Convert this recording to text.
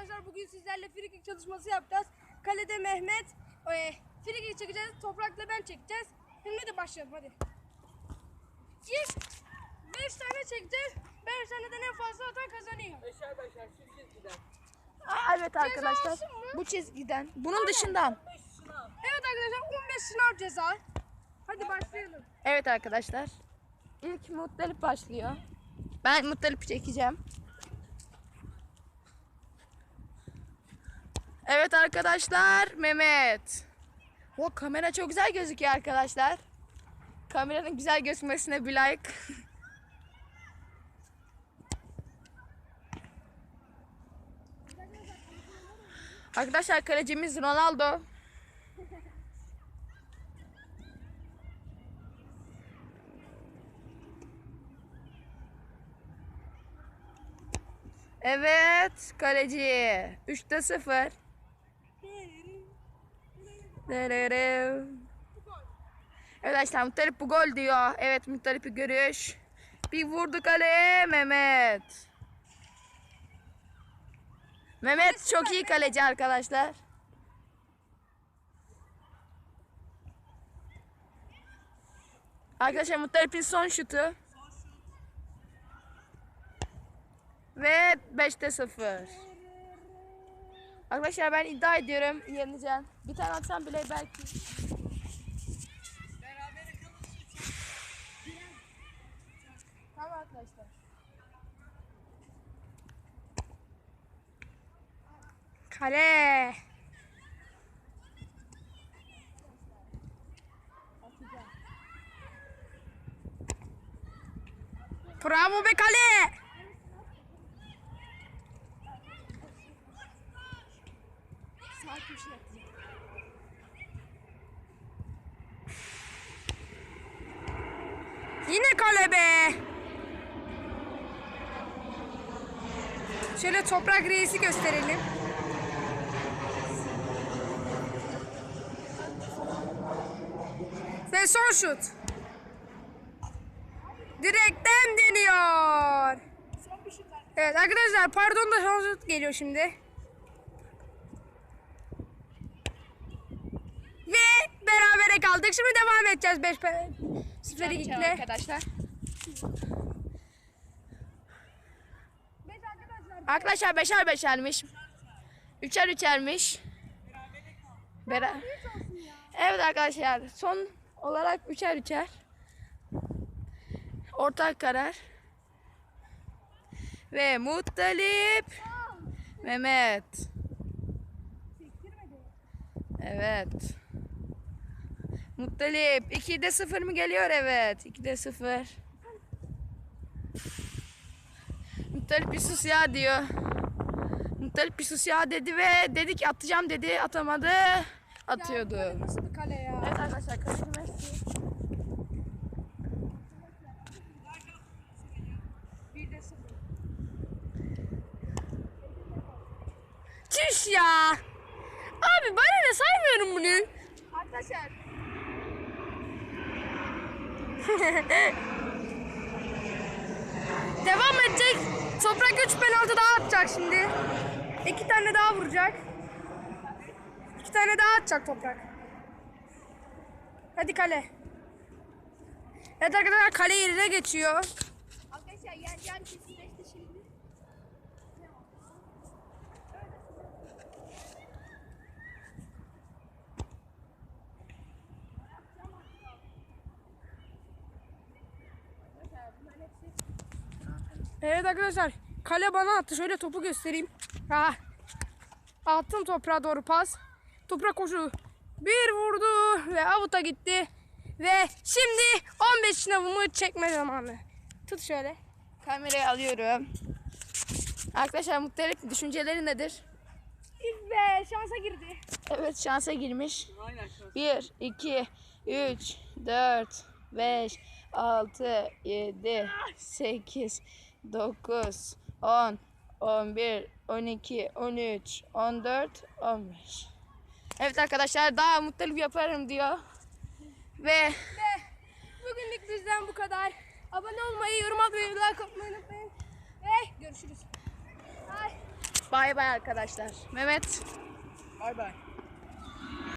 arkadaşlar bugün sizlerle frikik çalışması yapacağız. Kalede Mehmet, e, frikik çekeceğiz. Toprakla ben çekeceğiz. Şimdi de başlayalım hadi. İlk 5 tane çekeceğiz. 5 taneden en fazla atan kazanıyor. Beşer beşer şu çizgiden. Aa, evet arkadaşlar. Bu çizgiden. Bunun dışından. Beş sınav. Evet arkadaşlar 15 sınav ceza. Hadi başlayalım. Evet arkadaşlar. İlk Muttalip başlıyor. Ben Muttalip'i çekeceğim. Evet arkadaşlar Mehmet. O kamera çok güzel gözüküyor arkadaşlar. Kameranın güzel gözükmesine bir like. Arkadaşlar kalecimiz Ronaldo. Evet kaleci. 3'te 0. Arkadaşlar Muttalip bu gol diyor. Evet Muttalip'i görüş. Bir vurdu kaleye Mehmet. Mehmet çok iyi kaleci arkadaşlar. Arkadaşlar Muttalip'in son şutu. Ve 5'te 0. Arkadaşlar ben iddia ediyorum yeneceğim. Bir tane atsam bile belki. Tamam arkadaşlar. Kale. Bravo be kale. Yine kale be. Şöyle toprak reisi gösterelim. Ve son şut. Direkten deniyor. Evet arkadaşlar pardon da son şut geliyor şimdi. Ve kaldık. Şimdi devam edeceğiz 5 0 2 arkadaşlar. Arkadaşlar beşer beşermiş. Üçer üçermiş. Bera evet arkadaşlar son olarak üçer üçer. Ortak karar. Ve Muttalip. Mehmet. Evet. Muttalip 2'de 0 mı geliyor? Evet. 2'de 0. Muttalip bir sus ya diyor. Muttalip bir sus ya dedi ve dedi ki atacağım dedi atamadı. Atıyordu. Nasıl bir kale ya? Evet arkadaşlar kaleci Messi. Çüş ya. Abi bana ne saymıyorum bunu. Arkadaşlar. Devam edecek. Toprak 3 penaltı daha atacak şimdi. İki tane daha vuracak. İki tane daha atacak toprak. Hadi kale. Evet arkadaşlar kale yerine geçiyor. Arkadaşlar yan yan kesinleşti şimdi. Evet arkadaşlar kale bana attı. Şöyle topu göstereyim. Ha. Attım toprağa doğru pas. Toprak koşu. Bir vurdu ve avuta gitti. Ve şimdi 15 sınavımı çekme zamanı. Tut şöyle. Kamerayı alıyorum. Arkadaşlar Muttalip düşünceleri nedir? Ve şansa girdi. Evet şansa girmiş. Aynen şu. 1, 2, 3, 4, 5, 6, 7, 8, 9, 10, 11, 12, 13, 14, 15. Evet arkadaşlar daha mutluluk yaparım diyor. Ve Ve bugünlük bizden bu kadar. Abone olmayı, yorum atmayı, like atmayı unutmayın. Ve görüşürüz. Bye. Bay bay arkadaşlar. Mehmet. Bay bay.